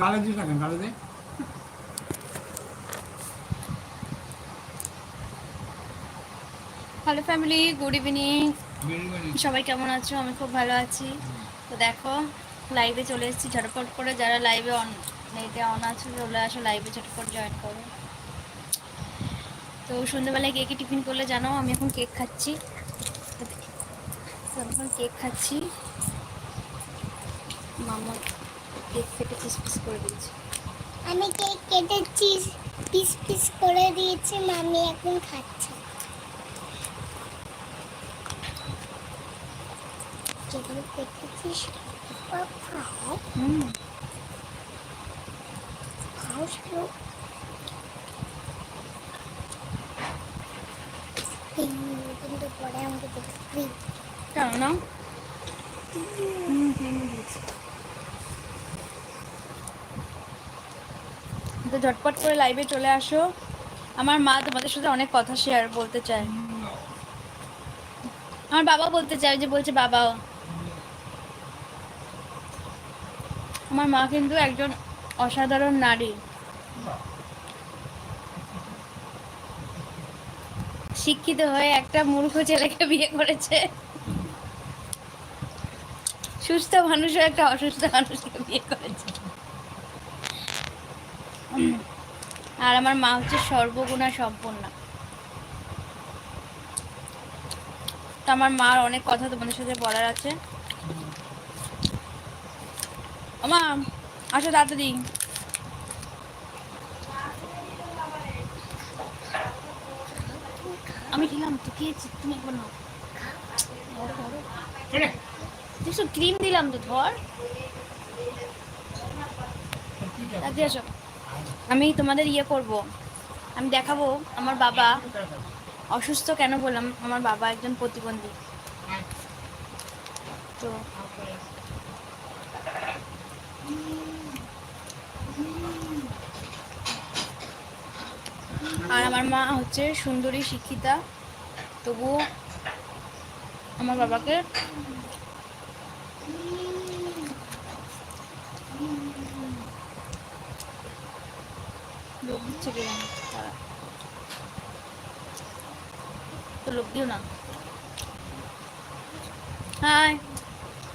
গালে দিয়ে থাকেন গালে দিয়ে। Hello family good evening. সবাই কেমন আছো? আমি খুব ভালো আছি। তো দেখো লাইভে চলে এসেছি ঝটপট করে। যারা লাইভে অন নেটে অন আছে চলে আসো লাইভে ঝটপট জয়েন করো। তো সন্ধ্যেবেলায় কে কে টিফিন করলে জানো? আমি এখন কেক খাচ্ছি। এখন কেক খাচ্ছি। মামা কেক কেটে পিস পিস করে দিয়েছে। আমি কেক কেটেছি পিস পিস করে দিয়েছি মামি এখন খাচ্ছে। হুম। খাও শুধু কিন্তু পরে আমাকে দেখবি। কেন না? হুম হুম। তো ঝটপট করে লাইভে চলে আসো। আমার মা তোমাদের সাথে অনেক কথা শেয়ার বলতে চায়। আমার বাবা বলতে চায় যে, বলছে, বাবা, আমার মা কিন্তু একজন অসাধারণ নারী। শিক্ষিত হয়ে একটা মূর্খ ছেলেকে বিয়ে করেছে। সুস্থ মানুষ একটা অসুস্থ মানুষকে বিয়ে করেছে। আর আমার মা হচ্ছে সর্বগুণা সম্পন্না। তো আমার মার অনেক কথা তোমাদের সাথে বলার আছে। আমা আসো তাড়াতাড়ি। আমি খেলাম তো খেয়েছি তুমি একবার নাও। দেখছ ক্রিম দিলাম তো ধর। আসো। আমি তোমাদের ইয়ে করব। আমি দেখাবো আমার বাবা অসুস্থ কেন বললাম? আমার বাবা একজন প্রতিবন্ধী। তো আর আমার মা হচ্ছে সুন্দরী শিক্ষিতা। তবুও আমার বাবাকে লোক কি লোক দিও না। Hi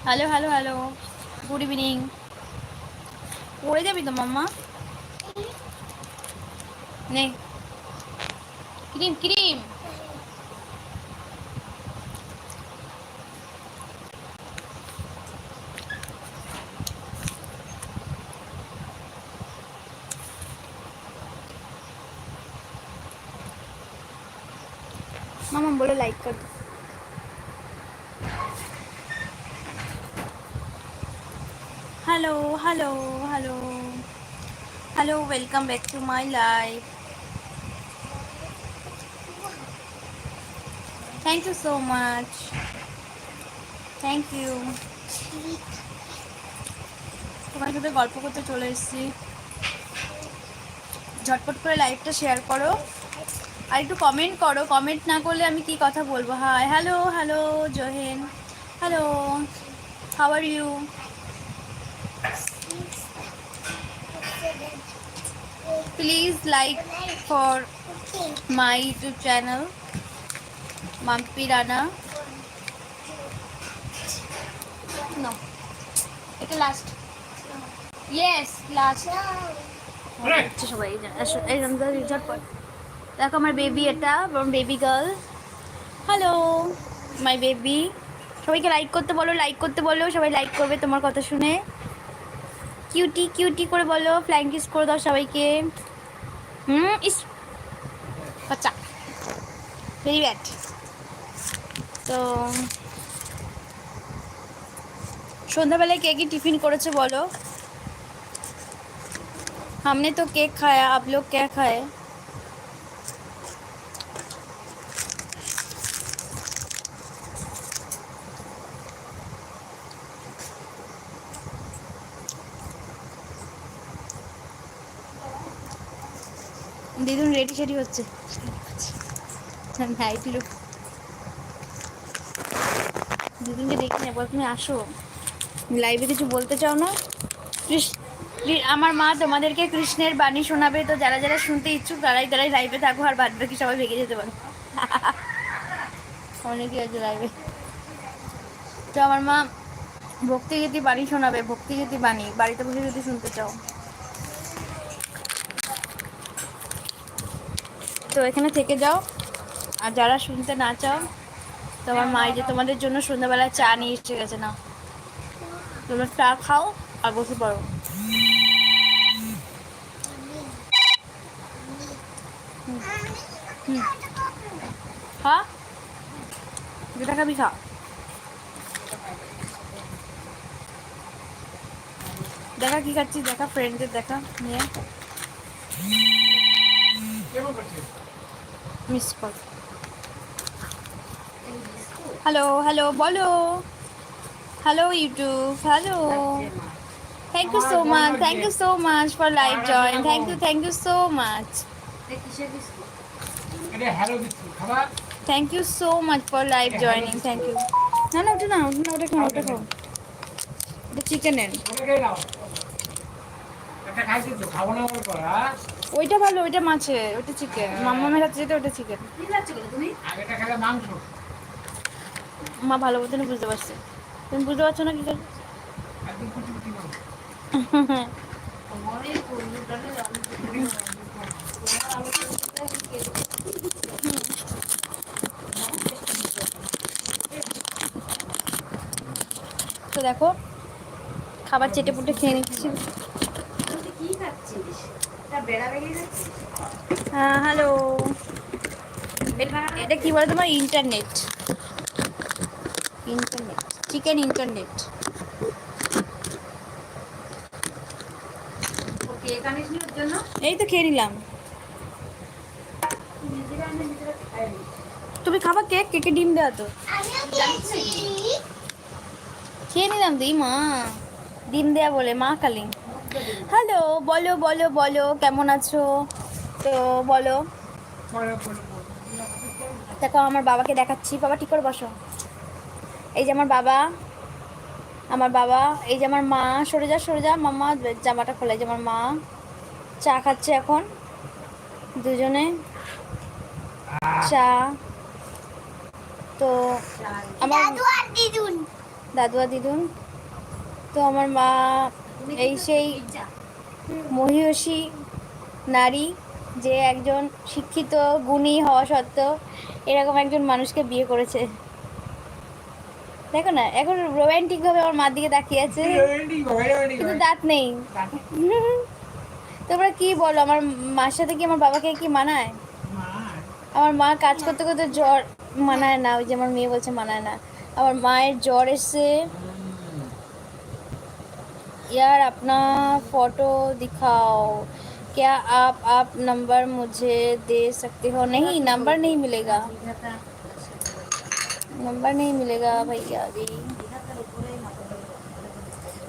hello hello hello good evening পড়ে যাবি তো মাম্মা? নে। Cream cream. मामा बोलो लाइक कर दो hello hello hello hello welcome back to my life thank you so much thank you তোমার সাথে গল্প করতে চলে এসেছি ঝটপট করে লাইভটা শেয়ার করো আর একটু কমেন্ট করো কমেন্ট না করলে আমি কি কথা বলব? Hi hello hello জহেন। Hello how are you please like for my YouTube channel Mampi Rana এটা লাস্ট ইয়েস লাস্ট সবাই এই যে- দেখো আমার বেবি এটা আমার baby girl hello my baby সবাইকে লাইক করতে বলো লাইক করতে বলো সবাই লাইক করবে তোমার কথা শুনে কিউটি কিউটি করে বলো ফ্লাইং কিস করে দাও সবাইকে হুম ইস বাচ্চা ভেরি ব্যাড তো সন্ধ্যাবেলায় কে কি টিফিন করেছে বলো हमने तो केक खाया आप लोग क्या खाए দিদুন রেডি সেডি হচ্ছে। Nightie look. দিদুনকে দেখি না একবার তুমি আসো। লাইভে কিছু বলতে চাও না? আমার মা তোমাদেরকে কৃষ্ণের বাণী শোনাবে, তো যারা যারা শুনতে ইচ্ছুক, তারাই তারাই লাইভে থাকো, আর বাদ বাকি সবাই ভেঙে যেতে পারো। অনেকেই আছে লাইভে তো আমার মা ভক্তিগীতি বাণী শোনাবে ভক্তিগীতি বাণী, বাড়িতে বসে যদি শুনতে চাও। তো এখানে থেকে যাও। আর যারা শুনতে না চাও, তো আমার মা যে তোমাদের জন্য সন্ধ্যাবেলা চা নিয়ে এসে গেছে না। তোমরা চা খাও আর বসে পড়ো। যেটা খাবি, খা। দেখা কি খাচ্ছি দেখা ফ্রেন্ডদের দেখা। নিয়ে। মিস কল হ্যালো হ্যালো বলো। Hello YouTube hello thank you so much thank you so much for live join thank you thank you so much thank you so much for live joining thank you না না ওটা না ওটা না ওটা খাও ওটা খাও। এটা চিকেনের খাব না ওইটা ভালো, ওইটা মাছের ওইটা চিকেন মাম্মামের হাতে যেতে ওটা চিকেন মা ভালো মতন বুঝতে পারছে। তুমি বুঝতে পারছ না কি করে? তো দেখো, খাবার চেটে পুটে খেয়ে নিচ্ছি। হ্যালো এটা কি বলে তোমার? ইন্টারনেট ইন্টারনেট চিকেন ইন্টারনেট এই তো খেয়ে নিলাম। তুমি খাবা কেক? কেকে ডিম দেওয়া তো? খেয়ে নিলাম দিই মা ডিম দেয়া বলে মা কালী হ্যালো বলো বলো বলো কেমন আছো? তো বলো। দেখো আমার বাবাকে দেখাচ্ছি। বাবা ঠিক করে বসো। এই যে আমার বাবা আমার বাবা এই যে আমার মা সরে যা সরে যা মাম্মা জামাটা খোলা। যে আমার মা চা খাচ্ছে এখন দুজনে। চা। তো আমার দাদু আর দিদুন। দাদু আর দিদুন। তো আমার মা এই সেই মহিষী নারী যে একজন শিক্ষিত গুণী হওয়া সত্ত্বেও এরকম একজন মানুষকে বিয়ে করেছে। দেখো না এখন রোমান্টিক ভাবে আমার মার দিকে তাকিয়ে আছে। কিন্তু দাঁত নেই। তোমরা কি বলো আমার মার সাথে কি আমার বাবাকে কি মানায়? আমার মা কাজ করতে করতে জ্বর মানায় না ওই যে আমার মেয়ে বলছে মানায় না। আমার মায়ের জ্বর এসছে। यार अपना फ़ोटो दिखाओ। क्या आप आप नंबर मुझे दे सकते हो? नहीं नंबर नहीं मिलेगा। नंबर नहीं मिलेगा भैया अभी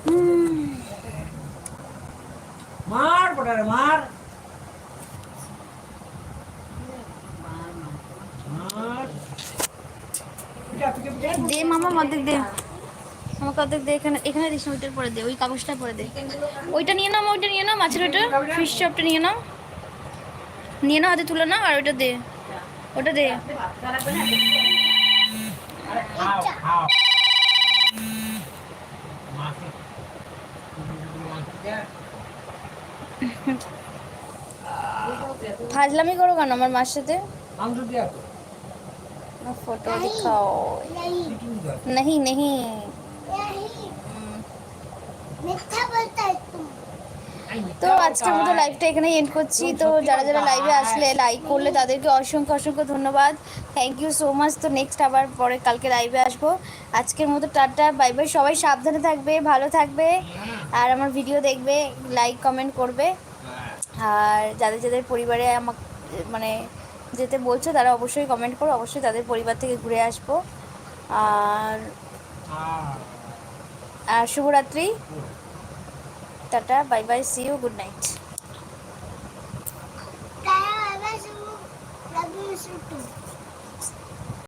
हम्म। मार मार। मार। दे मामा मदद दे। আমাকে অর্ধেক দে এখানে এখানে দিস না, ওইটার পরে দে ওই কাগজটা পরে দে ওইটা নিয়ে নাও ওইটা নিয়ে নাও মাছের ওইটা ফিশ চপটা নিয়ে নাও নিয়ে নাও হাতে তুলে নাও আর ওইটা দে ওটা দে আরে খাও খাও মাকে ফাজলামি করো কেন আমার মার সাথে মাংস দিয়া তো फोटो दिखाओ नहीं চিকেন দাও नहीं नहीं नहीं তো। আজকের মতো লাইভটা এখানে এন্ড করছি। তো যারা যারা লাইভে আসলে লাইক করলে তাদেরকে অসংখ্য অসংখ্য ধন্যবাদ। থ্যাংক ইউ সো মাচ তো নেক্সট আবার পরে কালকে লাইভে আসব। আজকের মতো টাটা বাই বাই সবাই সাবধানে থাকবে ভালো থাকবে। আর আমার ভিডিও দেখবে লাইক কমেন্ট করবে। আর যাদের যাদের পরিবারে আমাকে মানে যেতে বলছো তারা অবশ্যই কমেন্ট করো। অবশ্যই তাদের পরিবার থেকে ঘুরে আসব। আর আর শুভরাত্রি tata bye bye see you good night love you.